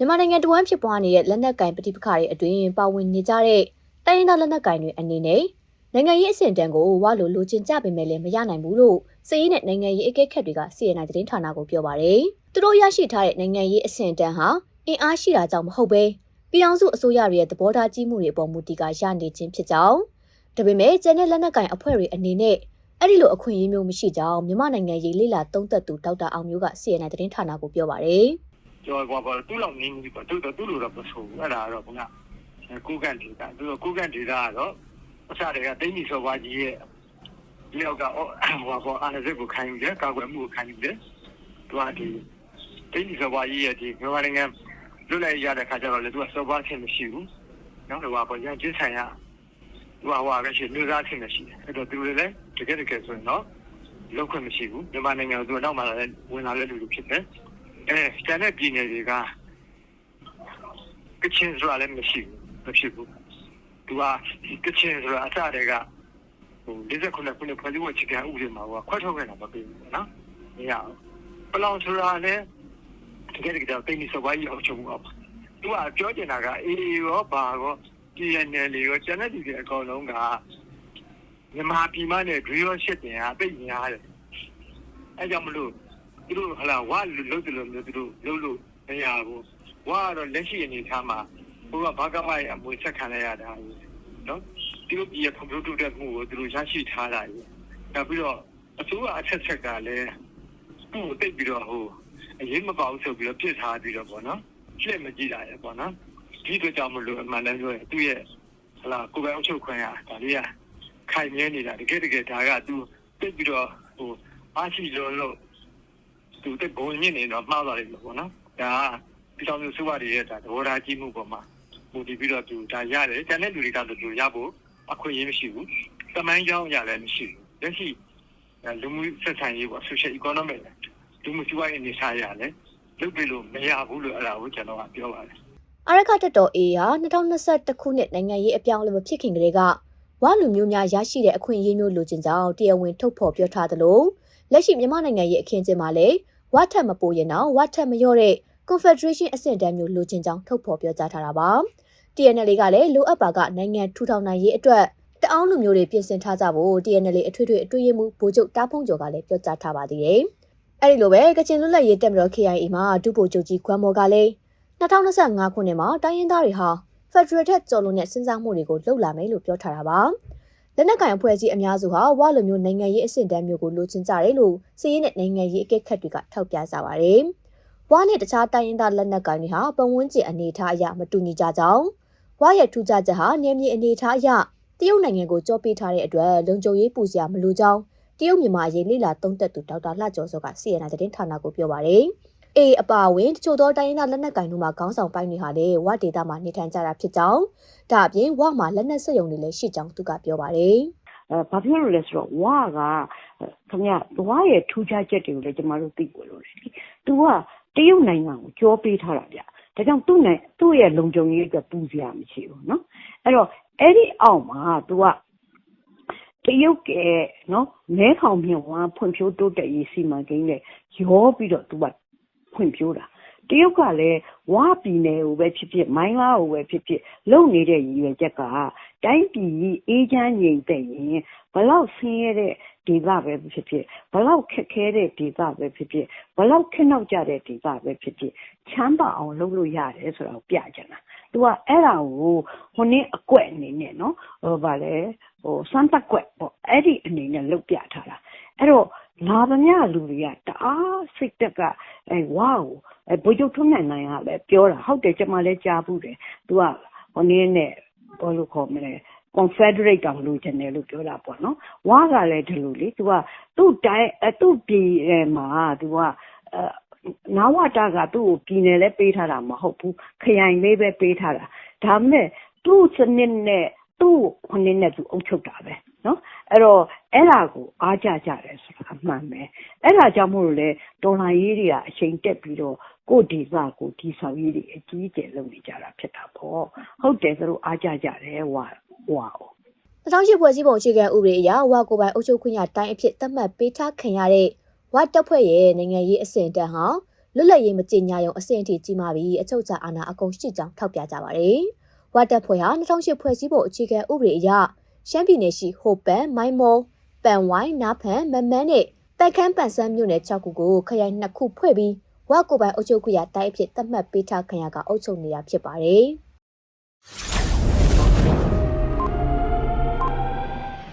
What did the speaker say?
မြန်မာနိုင်ငံတဝန်းဖြစ်ပွားနေတဲ့လက်နက်ကင်ပဋိပက္ခတွေအတွင်းပါဝင်နေကြတဲ့တိုင်းရင်းသားလက်နက်ကင်တွေအနေနဲ့နိုင်ငံရေးအဆင့်တန်းကိုဝါလို့လိုချင်ကြပေမဲ့လည်းမရနိုင်ဘူးလို့စည်ရင်းနဲ့နိုင်ငံရေးအကဲခတ်တွေက CNN သတင်းဌာနကိုပြောပါရယ်။သူတို့ရရှိထားတဲ့နိုင်ငံရေးအဆင့်တန်းဟာအင်အားရှိတာကြောင့်မဟုတ်ပဲပြည်အောင်စုအစိုးရရဲ့သဘောထားကြီးမှုတွေအပေါ်မူတည်ကရနေခြင်းဖြစ်ကြောင်းဒါပေမဲ့ကျန်တဲ့လက်နက်ကင်အဖွဲ့တွေအနေနဲ့အဲ့ဒီလိုအခွင့်အရေးမျိုးမရှိကြောင်းမြန်မာနိုင်ငံရေးလေလာသုံးသက်သူဒေါက်တာအောင်မျိုးက CNN သတင်းဌာနကိုပြောပါရယ်။ ကျော်ကွာပေါ့သူ့လောက်နင်းကြီးပေါ့သူတို့သူ့လိုတော့မဆိုဘူးအဲ့ဒါကတော့ခုနကိုကန်ဒေတာသူတို့ကိုကန်ဒေတာကတော့အစတွေကတိမ့်ကြီးစော်ပါကြီးရဲ့ဒီလောက်ကဟိုပေါ့အာဏာစစ်ကိုခံယူတယ်ကာကွယ်မှုကိုခံယူတယ်သူကဒီတိမ့်ကြီးစော်ပါကြီးရဲ့ဒီမြန်မာနိုင်ငံလွတ်လပ်ရတဲ့ခါကျတော့လေသူကစော်ပါခြင်းမရှိဘူးနော်တော့ပေါ့ရန်ကျင်းဆိုင်ရသူကဟိုပဲရှိလူသားခြင်းမရှိတယ်အဲ့တော့သူတွေလည်းတကယ်တကယ်ဆိုရင်တော့လောက်ခွင့်မရှိဘူးမြန်မာနိုင်ငံကသူကနောက်မှလည်းဝင်လာတဲ့လူတွေဖြစ်တယ် အဲကျန်တဲ့ပြည်နယ်တွေကကချင်ဆိုတာလည်းမရှိဘူးမဖြစ်ဘူးသူကကချင်ဆိုတာအစတည်းကဟို49ခုနှစ်ဖွဲ့စည်းပုံအခြေခံဥပဒေမှာကခွဲထုတ်ခဲ့တာမပေးဘူးနော်မရဘူးပလောင်ဆိုတာလည်းတကယ်တကယ်တော့တိတ်နေစပွားကြီးအောင်ချုပ်အောင်သူကပြောချင်တာကအေးရောဘာရော PNL ရောကျန်တဲ့ဒီအကောင်လုံးကမြန်မာပြည်မနဲ့ဒရီရောရှစ်တင်ဟာတိတ်များတယ်အဲကြောင့်မလို့ သူတို့ဟလာဝါလို့လို့လို့မျိုးသူတို့လို့လို့မရဘူးဝါကတော့လက်ရှိအနေထားမှာဘုရားဘာကမိုင်အမွေဆက်ခံရတာနော်သူတို့ပြည်ဖွံ့ဖြိုးတိုးတက်မှုကိုသူတို့ရရှိထားတာကြီးနောက်ပြီးတော့အစိုးရအချက်ချက်ကလည်းသူ့ကိုတိတ်ပြီးတော့ဟိုအရေးမပါဘူးဆိုပြီးတော့ပြစ်ထားပြီးတော့ပေါ့နော်ရှင်းမကြည့်တာရပေါ့နော်ဒီအတွက်ကြောင့်မလို့အမှန်တမ်းပြောရင်သူ့ရဲ့ဟလာကိုယ်ပိုင်အုပ်ချုပ်ခွင့်ရဒါလေးကခိုင်မြဲနေတာတကယ်တကယ်ဒါကသူတိတ်ပြီးတော့ဟိုအားရှိလို့လို့ သူတိတ်ဘုံညစ်နေတော့မှားသွားတယ်လို့ပေါ့နော်ဒါကပြည်တော်စုစုဝါတွေရဲ့ဒါသဘောထားကြီးမှုပေါ်မှာမူတည်ပြီးတော့သူဒါရတယ်ကျန်တဲ့လူတွေကတော့သူရဖို့အခွင့်အရေးမရှိဘူးတမိုင်းကြောင်းရလည်းမရှိဘူးလက်ရှိလူမှုဆက်ဆံရေးပေါ့ social economic လူမှုစီးပွားရေးအနေထားရလည်းလုပ်ပြလို့မရဘူးလို့အဲ့ဒါကိုကျွန်တော်ကပြောပါတယ်အာရခတက်တော် A ဟာ2021ခုနှစ်နိုင်ငံရေးအပြောင်းအလဲမဖြစ်ခင်ကတည်းကဝလူမျိုးများရရှိတဲ့အခွင့်အရေးမျိုးလိုချင်ကြောင်းတရားဝင်ထုတ်ဖော်ပြောထားသလို လက်ရှိမြန်မာနိုင်ငံရဲ့အခင်းကျင်းမှာလည်းဝတ်ထက်မပိုရင်တော့ဝတ်ထက်မလျော့တဲ့ Confederation အဆင့်တန်းမျိုးလိုချင်ကြောင်းထုတ်ဖော်ပြောကြားထားတာပါ TNL ကလည်းလိုအပ်ပါကနိုင်ငံထူထောင်နိုင်ရေးအတွက်တအောင်းလူမျိုးတွေပြင်ဆင်ထားကြဖို့ TNL အထွေထွေအတွေ့အမှုဗိုလ်ချုပ်တားဖုံကျော်ကလည်းပြောကြားထားပါသေးတယ်အဲ့ဒီလိုပဲကချင်လွတ်လပ်ရေးတက်မတော် KIA မှာဒုဗိုလ်ချုပ်ကြီးခွမ်းမော်ကလည်း2025ခုနှစ်မှာတိုင်းရင်းသားတွေဟာ Federal ထက်ကျော်လွန်တဲ့စဉ်းစားမှုတွေကိုလှုပ်လာမယ်လို့ပြောထားတာပါ လက်နက်ကင်အဖွဲ့အစည်းအများစုဟာဝါလိုမျိုးနိုင်ငံရေးအဆင့်တန်းမျိုးကိုလိုချင်ကြတယ်လို့စီးရဲနဲ့နိုင်ငံရေးအကဲခတ်တွေကထောက်ပြကြပါတယ်ဝါနဲ့တခြားတိုင်းရင်းသားလက်နက်ကင်တွေဟာပတ်ဝန်းကျင်အနေအထားအရမတူညီကြကြောင်းဝါရဲ့ထူးခြားချက်ဟာနေမြေအနေအထားအရတရုတ်နိုင်ငံကိုကြောပေးထားတဲ့အတွက်လုံခြုံရေးပူစရာမလိုကြောင်းတရုတ်မြန်မာရေးလိလာသုံးသက်သူဒေါက်တာလှကျော်စောက CNN သတင်းဌာနကိုပြောပါတယ်။ အေအပါဝင်တချို့သောတိုင်းရင်းသားလက်နက်ကင်တို့မှာခေါင်းဆောင်ပိုင်းတွေဟာလည်းဝဒေတာမှာနေထိုင်ကြတာဖြစ်ကြောင်းဒါအပြင်ဝမှာလက်နက်စက်ရုံတွေလည်းရှိကြောင်းသူကပြောပါတယ်။ အဲဘာဖြစ်လို့လဲဆိုတော့ဝါကခင်ဗျဝါရဲ့ထူးခြားချက်တွေကိုလည်းကျမတို့သိဖို့လိုတယ်။ तू ကတရုတ်နိုင်ငံကိုကြောပေးထားတာဗျ။ဒါကြောင့်သူ့နဲ့သူ့ရဲ့လုံခြုံရေးအတွက်ပူစရာမရှိဘူးနော်။အဲ့တော့အဲ့ဒီအောက်မှာ तू ကတရုတ်ကနော်မဲခေါင်မြင့်ဝါဖွံ့ဖြိုးတိုးတက်ရေးစီမံကိန်းနဲ့ရောပြီးတော့ तू က ဖွံ့ဖြိုးတာတရုတ်ကလည်းဝါပြည်နယ်ကိုပဲဖြစ်ဖြစ်မိုင်းလားကိုပဲဖြစ်ဖြစ်လုပ်နေတဲ့ရည်ရွယ်ချက်ကတိုင်းပြည်ကြီးအေးချမ်းငြိမ်သက်ရင်ဘလောက်ဆင်းရဲတဲ့ဒေသပဲဖြစ်ဖြစ်ဘလောက်ခက်ခဲတဲ့ဒေသပဲဖြစ်ဖြစ်ဘလောက်ခက်နောက်ကြတဲ့ဒေသပဲဖြစ်ဖြစ်ချမ်းသာအောင်လုပ်လို့ရတယ်ဆိုတာကိုပြကြတာ။ तू ကအဲ့ဒါကိုဟိုနည်းအကွက်အနေနဲ့နော်ဟိုဗာလဲဟိုစမ်းတက်ကွက်ပေါ့အဲ့ဒီအနေနဲ့လုပ်ပြထားတာအဲ့တော့ လာသမျှလူတွေကတအားစိတ်သက်ကအဲဝါကိုအဲဘိုးချုပ်ထွန်းနိုင်နိုင်ကလည်းပြောတာဟုတ်တယ်ကျွန်မလည်းကြားဘူးတယ်သူကဟိုနည်းနဲ့ဘောလို့ခေါ်မလဲ confederate တောင်လိုချင်တယ်လို့ပြောတာပေါ့နော်ဝါကလည်းဒီလိုလေ तू ကသူ့တိုင်းသူ့ပြည်မှာ तू ကအဲနာဝတာကသူ့ကိုပြည်နယ်လဲပေးထားတာမဟုတ်ဘူးခရိုင်လေးပဲပေးထားတာဒါမဲ့သူ့စနစ်နဲ့သူ့ခုနှစ်နဲ့သူအုပ်ချုပ်တာပဲ နော်အဲ့တော့အဲ့ဒါကိုအားကြကြတယ်ဆိုတာအမှန်ပဲအဲ့ဒါကြောင့်မို့လို့လေတော်လိုင်းရေးတွေကအချိန်တက်ပြီးတော့ကိုဒီစာကိုဒီဆောင်ရေးတွေအကြီးအကျယ်လုပ်နေကြတာဖြစ်တာပေါ့ဟုတ်တယ်သူတို့အားကြကြတယ်ဝါဝါ2008ဖွဲ့စည်းပုံအခြေခံဥပဒေအရဝါကိုပိုင်အုပ်ချုပ်ခွင့်ရတိုင်းအဖြစ်သတ်မှတ်ပေးထားခံရတဲ့ဝါတပ်ဖွဲ့ရဲ့နိုင်ငံရေးအဆင့်တန်းဟာလွတ်လပ်ရေးမကြေညာရုံအဆင့်အထိကြီးမားပြီးအချုပ်အခြာအာဏာအကုန်ရှိကြောင်းထောက်ပြကြပါတယ်။ဝါတပ်ဖွဲ့ဟာ2008ဖွဲ့စည်းပုံအခြေခံဥပဒေအရ ရှမ်းပြည်နယ်ရှိဟိုပန်မိုင်းမောပန်ဝိုင်းနားဖန်မမန်းနဲ့တိုက်ခန်းပန်ဆန်းမြို့နယ်6ခုကိုခရိုင်2ခုဖွဲ့ပြီးဝါကိုပိုင်အုပ်ချုပ်ခွင့်ရတိုင်းအဖြစ်သတ်မှတ်ပေးထားခံရကအုပ်ချုပ်နေတာဖြစ်ပါတယ်။